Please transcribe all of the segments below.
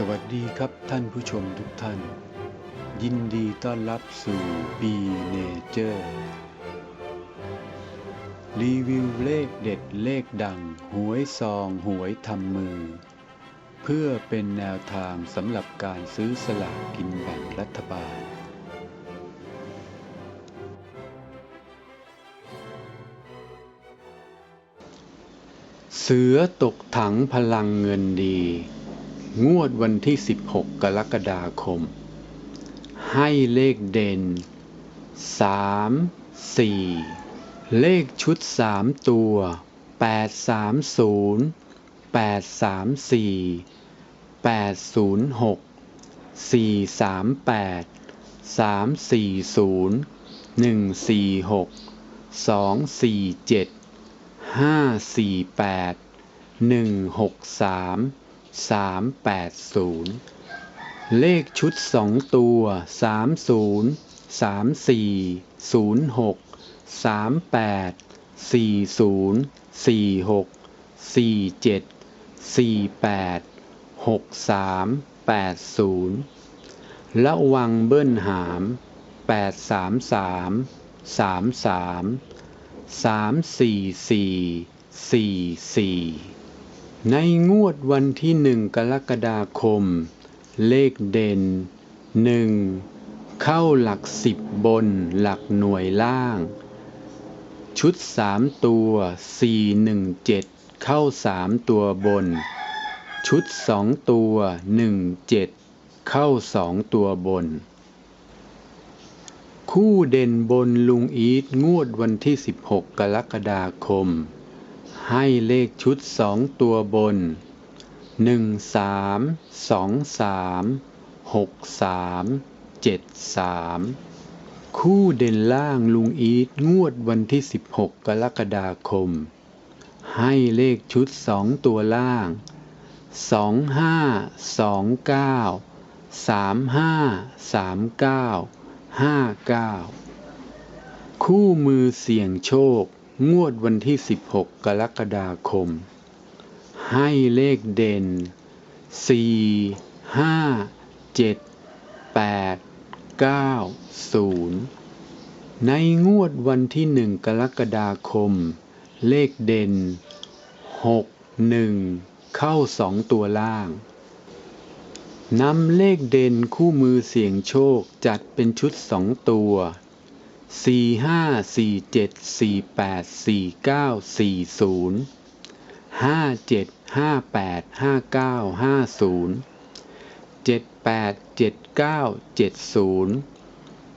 สวัสดีครับท่านผู้ชมทุกท่าน ยินดีต้อนรับสู่ B Nature รีวิวเลขเด็ดเลขดัง หวยซองหวยทำมือ เพื่อเป็นแนวทางสำหรับการซื้อสลากกินแบ่งรัฐบาล เสือตกถังพลังเงินดี งวดวันที่ 16 กรกฎาคม ให้เลขเด่น 3 4 เลขชุด 3 ตัว 830 834 806 438 340 146 247ห้า 380 เลขชุด 2 ตัว 30 34 06 38 40 46 47 48 63 80 ระวังเบิ้ลหาม 833 33 344 44 ในงวดวันที่หนึ่งกรกฎาคม เลขเด่นหนึ่งเข้าหลักสิบบนหลักหน่วยล่าง ชุดสามตัวสี่หนึ่งเจ็ดเข้าสามตัวบน ชุดสองตัวหนึ่งเจ็ดเข้าสองตัวบน คู่เด่นบนลุงอีทงวดวันที่ 16 กรกฎาคม ให้เลขชุดสองตัวบน 1 3 2 3 6 3 7 3 คู่เด่นล่างลุงอีทงวดวันที่ 16 กรกฎาคม ให้เลขชุดสองตัวล่าง 2 5 2 9 3 5 3 9ห้าเก้าคู่มือเสี่ยงโชค งวดวันที่ 16 กรกฎาคม ให้เลขเด่น 4 5 7 8 9 0 ในงวดวันที่ 1 กรกฎาคม เลขเด่น 6 1 เข้า 2 ตัวล่างนำเลขเด่นคู่มือเสี่ยงโชคจัดเป็นชุด 2 ตัว สี่ห้าสี่เจ็ดสี่แปดสี่เก้าสี่ศูนย์ห้าเจ็ดห้าแปดห้าเก้าห้าศูนย์เจ็ดแปดเจ็ดเก้าเจ็ดศูนย์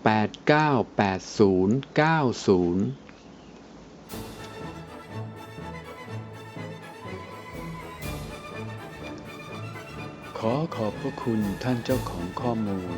แปดเก้าแปดศูนย์เก้าศูนย์ขอขอบพระคุณท่านเจ้าของข้อมูล